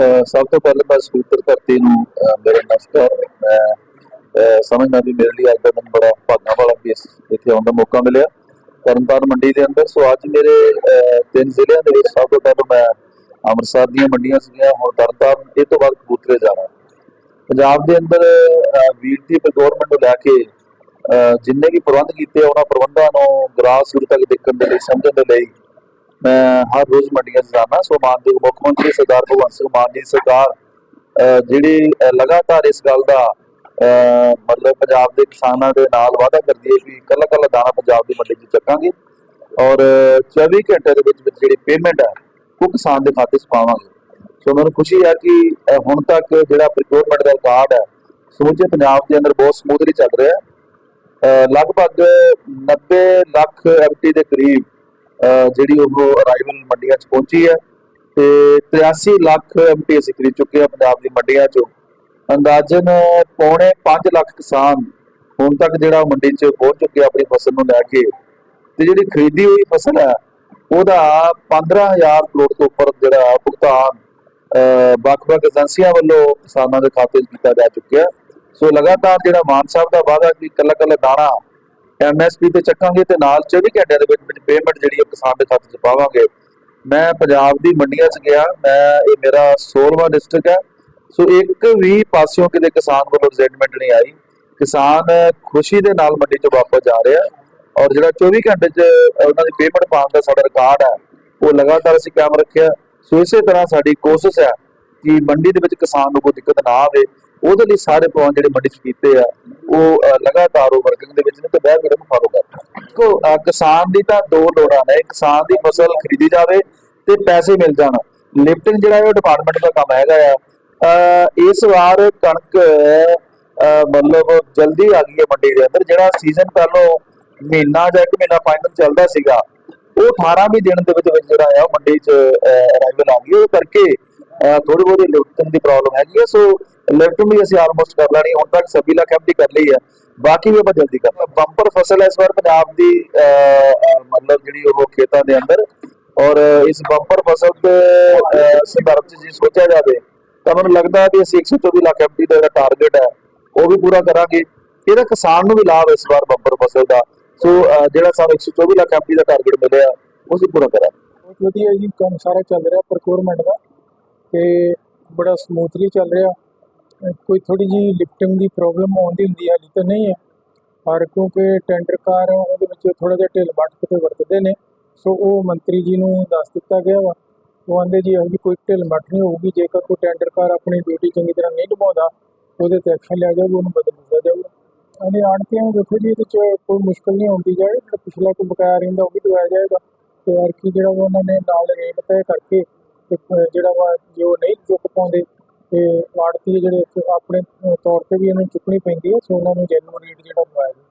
ਸਭ ਤੋਂ ਪਹਿਲਾਂ ਮੈਂ ਸਪੀਕਰ ਧਰਤੀ ਨੂੰ ਅਹ ਮੇਰਾ ਨਮਸਕਾਰ ਮੈਂ ਸਮਝਦਾ ਵੀ ਮੇਰੇ ਲਈ ਅੱਜ ਦਾ ਦਿਨ ਬੜਾ ਭਾਗਾਂ ਵਾਲਾ ਵੀ ਇੱਥੇ ਆਉਣ ਦਾ ਮੌਕਾ ਮਿਲਿਆ। ਤਰਨਤਾਰਨ ਮੰਡੀ ਦੇ ਅੰਦਰ ਸੋ ਅੱਜ ਮੇਰੇ ਤਿੰਨ ਜ਼ਿਲ੍ਹਿਆਂ ਦੇ ਵਿੱਚ ਸਭ ਤੋਂ ਪਹਿਲਾਂ ਮੈਂ ਅੰਮ੍ਰਿਤਸਰ ਦੀਆਂ ਮੰਡੀਆਂ ਸੀਗੀਆਂ ਹੁਣ ਤਰਨਤਾਰਨ ਇਹ ਤੋਂ ਬਾਅਦ ਕਪੂਰਥਲੇ ਜਾਣਾ। ਪੰਜਾਬ ਦੇ ਅੰਦਰ ਅਹ, ਵੀਰ ਦੀ ਗਵਰਨਮੈਂਟ ਨੂੰ ਲੈ ਕੇ ਜਿੰਨੇ ਵੀ ਪ੍ਰਬੰਧ ਕੀਤੇ ਉਹਨਾਂ ਪ੍ਰਬੰਧਾਂ ਨੂੰ ਗ੍ਰਾਸ ਰੂਟ ਤੱਕ ਦੇਖਣ ਦੇ ਲਈ ਸਮਝਣ ਦੇ ਲਈ ਮੈਂ ਹਰ ਰੋਜ਼ ਮੰਡੀਆਂ 'ਚ ਜਾਂਦਾ। ਸੋ ਮਾਨਯੋਗ ਮੁੱਖ ਮੰਤਰੀ ਸਰਦਾਰ ਭਗਵੰਤ ਸਿੰਘ ਮਾਨ ਜੀ, ਸਰਕਾਰ ਜਿਹੜੀ ਲਗਾਤਾਰ ਇਸ ਗੱਲ ਦਾ ਮਤਲਬ ਪੰਜਾਬ ਦੇ ਕਿਸਾਨਾਂ ਦੇ ਨਾਲ ਵਾਅਦਾ ਕਰਦੀ ਹੈ ਵੀ ਕੱਲਾ ਕੱਲਾ ਦਾਣਾ ਪੰਜਾਬ ਦੀ ਮੰਡੀ 'ਚ ਚੱਕਾਂਗੇ। ਔਰ 24 ਘੰਟੇ ਦੇ ਵਿੱਚ ਵਿੱਚ ਜਿਹੜੀ ਪੇਮੈਂਟ ਹੈ, ਉਹ ਕਿਸਾਨ ਦੇ ਖਾਤੇ 'ਚ ਪਾਵਾਂਗੇ। ਸੋ ਮੈਨੂੰ ਖੁਸ਼ੀ ਹੈ ਕਿ ਹੁਣ ਤੱਕ ਜਿਹੜਾ ਪ੍ਰੋਕਿਊਰਮੈਂਟ ਦਾ ਰਿਕਾਰਡ ਹੈ, ਸਮੁੱਚੇ ਪੰਜਾਬ ਦੇ ਅੰਦਰ ਬਹੁਤ ਸਮੂਥਲੀ ਚੱਲ ਰਿਹਾ ਹੈ। ਲਗਭਗ 90 ਲੱਖ ਐਮਟੀ ਦੇ ਕਰੀਬ ਜਿਹੜੀ ਉਹ ਅਰਾਈਵਲ ਮੰਡੀਆਂ 'ਚ ਪਹੁੰਚੀ ਹੈ ਤੇ 83 ਲੱਖ ਐਮਟੀ ਅਸੀਂ ਖਰੀਦ ਚੁੱਕੇ ਆ ਪੰਜਾਬ ਦੀ ਮੰਡੀਆਂ 'ਚੋਂ। ਅੰਦਾਜ਼ਨ ਪੌਣੇ 5 ਲੱਖ ਕਿਸਾਨ ਹੁਣ ਤੱਕ ਜਿਹੜਾ ਮੰਡੀ 'ਚ ਪਹੁੰਚ ਚੁੱਕੇ ਆਪਣੀ ਫਸਲ ਨੂੰ ਲੈ ਕੇ। ਤੇ ਜਿਹੜੀ ਖਰੀਦੀ ਹੋਈ ਫਸਲ ਹੈ, ਉਹਦਾ 15000 ਕਰੋੜ ਤੋਂ ਉੱਪਰ ਜਿਹੜਾ ਭੁਗਤਾਨ ਵੱਖ-ਵੱਖ ਏਜੰਸੀਆਂ ਵੱਲੋਂ ਕਿਸਾਨਾਂ ਦੇ ਖਾਤੇ 'ਚ ਕੀਤਾ ਜਾ ਚੁੱਕਿਆ। ਸੋ ਲਗਾਤਾਰ ਜਿਹੜਾ ਮਾਨ ਸਾਹਿਬ ਦਾ ਵਾਅਦਾ ਕਿ ਕੱਲਾ ਕੱਲਾ ਦਾਣਾ ਐਮਐਸਪੀ ਤੇ ਚੱਕਾਂਗੇ ਤੇ ਨਾਲ 24 ਘੰਟਿਆਂ ਦੇ ਵਿੱਚ ਵਿੱਚ ਪੇਮੈਂਟ ਜਿਹੜੀ ਉਹ ਕਿਸਾਨ ਦੇ ਖਾਤੇ 'ਚ ਪਾਵਾਂਗੇ। ਮੈਂ ਪੰਜਾਬ ਦੀ ਮੰਡੀਆਂ 'ਚ ਗਿਆ, ਮੈਂ, ਇਹ ਮੇਰਾ 16ਵਾਂ ਡਿਸਟ੍ਰਿਕਟ ਹੈ। ਸੋ ਇੱਕ ਵੀ ਪਾਸਿਓਂ ਕਿਤੇ ਕਿਸਾਨ ਵੱਲੋਂ ਰਿਜ਼ੈਂਟਮੈਂਟ ਨਹੀਂ ਆਈ। ਕਿਸਾਨ ਖੁਸ਼ੀ ਦੇ ਨਾਲ ਮੰਡੀ 'ਚ ਵਾਪਸ ਜਾ ਰਿਹਾ ਔਰ ਜਿਹੜਾ 24 ਘੰਟੇ 'ਚ ਉਹਨਾਂ ਦੀ ਪੇਮੈਂਟ ਪਾਉਣ ਦਾ ਸਾਡਾ ਰਿਕਾਰਡ ਹੈ, ਉਹ ਲਗਾਤਾਰ ਅਸੀਂ ਕਾਇਮ ਰੱਖਿਆ। ਸੋ ਇਸੇ ਤਰ੍ਹਾਂ ਸਾਡੀ ਕੋਸ਼ਿਸ਼ ਹੈ ਕਿ ਮੰਡੀ ਦੇ ਵਿੱਚ ਕਿਸਾਨ ਨੂੰ ਕੋਈ ਦਿੱਕਤ ਨਾ ਆਵੇ, ਉਹਦੇ ਲਈ ਸਾਰੇ ਪ੍ਰਬੰਧ ਜਿਹੜੇ ਮੰਡੀ 'ਚ ਕੀਤੇ ਆ ਉਹ ਲਗਾਤਾਰ ਉਹ ਵਰਕਿੰਗ ਦੇ ਵਿੱਚ ਨੇ ਤੇ ਬਹਿ ਕੇ ਉਹਨੂੰ ਫਾਲੋ ਕਰ ਕੋ ਕਿਸਾਨ ਦੀ ਤਾਂ ਦੋ ਲੋੜਾਂ ਨੇ। ਕਿਸਾਨ ਦੀ ਫਸਲ ਖਰੀਦੀ ਜਾਵੇ ਤੇ ਪੈਸੇ ਮਿਲ ਜਾਣ। ਲਿਫਟਿੰਗ ਜਿਹੜਾ ਹੈ ਉਹ ਡਿਪਾਰਟਮੈਂਟ ਦਾ ਕੰਮ ਹੈਗਾ ਆ। ਇਸ ਵਾਰ ਕਣਕ ਮਤਲਬ ਜਲਦੀ ਆ ਗਈ ਹੈ ਮੰਡੀ ਦੇ ਅੰਦਰ। ਜਿਹੜਾ ਸੀਜ਼ਨ ਪਹਿਲੋਂ ਮਹੀਨਾ ਜਾਂ ਇੱਕ ਮਹੀਨਾ ਫਾਈਨਲ ਚੱਲਦਾ ਸੀਗਾ, ਉਹ 18 ਵੀ ਦਿਨ ਦੇ ਵਿੱਚ ਵਿੱਚ ਜਿਹੜਾ ਆ ਉਹ ਮੰਡੀ 'ਚ ਅਰਾਈਵਲ ਆ ਗਈ। ਉਹ ਕਰਕੇ ਥੋੜੀ ਬਹੁਤੀ ਲਿਫਟਿੰਗ ਦੀ ਪ੍ਰੋਬਲਮ ਹੈਗੀ ਹੈ ਸੋ ਲਿਫਟਿੰਗ ਵੀ ਅਸੀਂ ਆਲਮੋਸਟ ਕਰ ਲੈਣੀ ਹੁਣ ਤੱਕ ਸਭੀ ਲੱਖ ਐਮਟੀ ਕਰ ਲਈ ਹੈ ਬਾਕੀ ਵੀ ਆਪਾਂ ਜਲਦੀ ਕਰ ਬੰਪਰ ਫਸਲ ਹੈ ਇਸ ਵਾਰ ਪੰਜਾਬ ਦੀ ਅਹ, ਅਹ, ਮਤਲਬ ਜਿਹੜੀ ਉਹ ਖੇਤਾਂ ਦੇ ਅੰਦਰ। ਔਰ ਇਸ ਬੰਪਰ ਫਸਲ ਦੇ ਅਹ, ਸੰਦਰਭ 'ਚ ਜੇ ਸੋਚਿਆ ਜਾਵੇ ਤਾਂ ਮੈਨੂੰ ਲੱਗਦਾ ਹੈ ਕਿ ਅਸੀਂ 124 ਲੱਖ ਐਮਟੀ ਦਾ ਜਿਹੜਾ ਟਾਰਗੇਟ ਹੈ ਉਹ ਵੀ ਪੂਰਾ ਕਰਾਂਗੇ। ਇਹਦਾ ਕਿਸਾਨ ਨੂੰ ਵੀ ਲਾਭ ਹੈ ਇਸ ਵਾਰ ਬੰਪਰ ਫਸਲ ਦਾ। ਸੋ ਅਹ, ਜਿਹੜਾ ਸਾਨੂੰ 124 ਲੱਖ ਐਮਟੀ ਦਾ ਟਾਰਗੇਟ ਮਿਲਿਆ ਉਹ ਅਸੀਂ ਪੂਰਾ ਕਰਾਂਗੇ। ਬਹੁਤ ਵਧੀਆ ਜੀ ਕੰਮ ਸਾਰਾ ਚੱਲ ਰਿਹਾ ਪ੍ਰੋਕਿਊਰਮੈਂਟ ਦਾ। ਤੇ ਬੜਾ ਸਮੂਥਲੀ ਚੱਲ ਰਿਹਾ। ਕੋਈ ਥੋੜੀ ਜੀ ਲਿਫਟਿੰਗ ਦੀ ਪ੍ਰੋਬਲਮ ਆਉਂਦੀ ਹੁੰਦੀ ਹੈ ਹਾਲੇ ਤਾਂ ਨਹੀਂ ਹੈ। ਪਰ ਕਿਉਂਕਿ ਟੈਂਡਰ ਕਾਰ ਉਹਦੇ ਵਿੱਚ ਥੋੜਾ ਜਿਹਾ ਢਿੱਲ ਬੱਟ ਕਿਤੇ ਵਰਤਦੇ ਨੇ। ਸੋ ਉਹ ਮੰਤਰੀ ਜੀ ਨੂੰ ਦੱਸ ਦਿੱਤਾ ਗਿਆ ਵਾ। ਉਹ ਕਹਿੰਦੇ ਜੀ, ਇਹੋ ਜਿਹੀ ਕੋਈ ਢਿੱਲ ਮੱਟ ਨਹੀਂ ਹੋਊਗੀ, ਜੇਕਰ ਕੋਈ ਟੈਂਡਰ ਕਾਰ ਆਪਣੀ ਡਿਊਟੀ ਚੰਗੀ ਤਰ੍ਹਾਂ ਨਹੀਂ ਨਿਭਾਉਂਦਾ, ਉਹਦੇ ਤੇ ਐਕਸ਼ਨ ਲਿਆ ਜਾਊਗਾ, ਉਹਨੂੰ ਬਦਲ ਦਿੱਤਾ ਜਾਊਗਾ। ਅਨੇ ਆਣਤੀਆਂ ਨੂੰ ਦੇਖੋ ਜੀ, ਇਹਦੇ ਚ ਕੋਈ ਮੁਸ਼ਕਲ ਨਹੀਂ ਆਉਂਦੀ ਜਾਏ, ਜਿਹੜਾ ਪਿਛਲਾ ਕੋਈ ਬਕਾਇਆ ਰਹਿੰਦਾ ਉਹ ਵੀ ਦਵਾਇਆ ਜਾਏਗਾ। ਤੇ ਅਰਕੀ ਜਿਹੜਾ ਵਾ ਉਹਨਾਂ ਨੇ ਨਾਲ ਰੇਟ ਤੈਅ ਕਰਕੇ ਜਿਹੜਾ ਵਾ ਜੋ ਨਹੀਂ ਚੁੱਕ ਪਾਉਂਦੇ, ਤੇ ਆੜਤੀ ਜਿਹੜੇ ਇੱਥੇ ਆਪਣੇ ਤੌਰ ਤੇ ਵੀ ਇਹਨਾਂ ਨੂੰ ਚੁੱਕਣੀ ਪੈਂਦੀ ਹੈ, ਸੋ ਉਹਨਾਂ ਨੂੰ ਜੈਨੂਅਨ ਰੇਟ ਜਿਹੜਾ ਦਵਾਇਆ ਜਾਂਦਾ